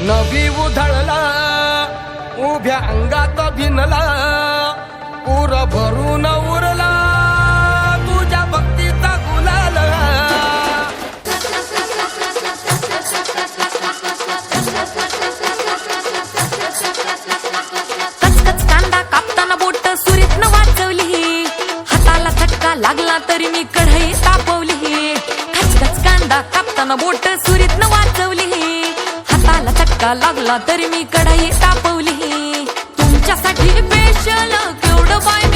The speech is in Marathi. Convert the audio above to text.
नवी उधळला उभ्या अंगात भिनला पूर भरून उरला तुझ्या भक्तीचा गुलाल. कचकच कांदा कापताना बोट सुरीत न वाचवली. हाताला थटका लागला तरी मी कढई तापवली. कचकच कांदा कापताना बोट सुरीत न वाचवली. धक्का लागला तरी मी कढई तापवली. तुमच्यासाठी स्पेशल केवढं बाय